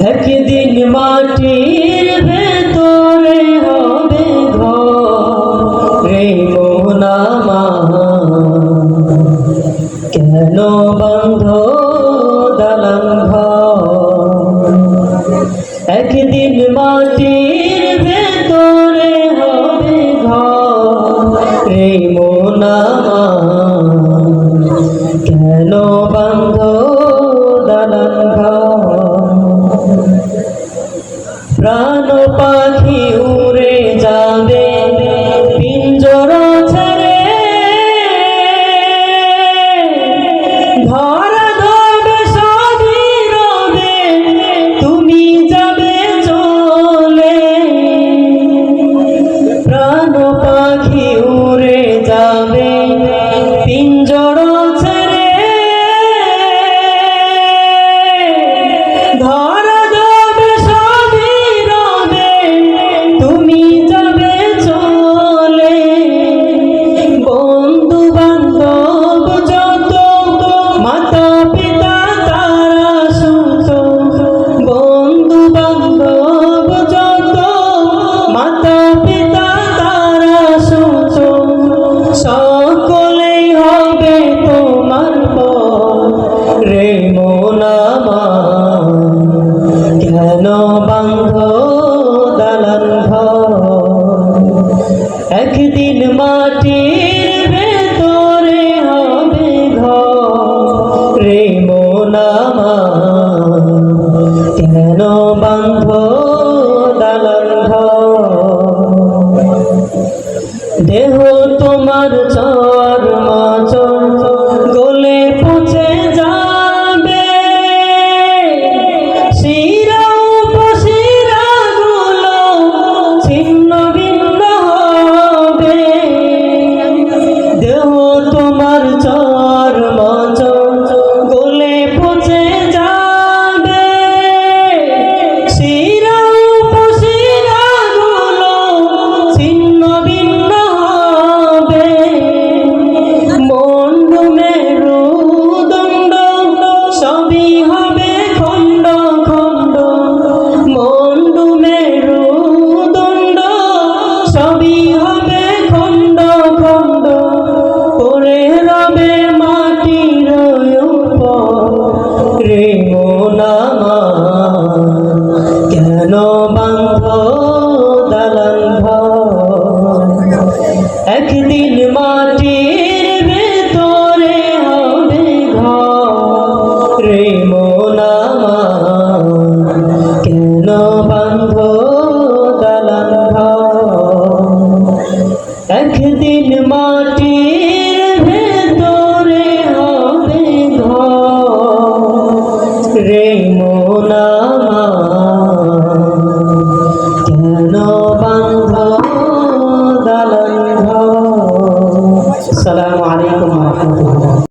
একদিন মাটির ভেতরে হবে ঘর রে মোনামা কেন বন্ধ ঘর? একদিন মাটির ভেতরে হবে ঘর রে মোনামা কেন বন্ধ প্রাণ পাখি উড়ে মাটির ভেতরে হবে ঘর। মোনামা কেন বান্ধ দালান দেহ তোমার চর তোমার চর দালান্ধ দালান্ধ একদিন মাটির ভেতরে হবে ঘর। রে কেন বান্ধ দালান্ধ একদিন মাটির ভেতরে হবে ঘর। রে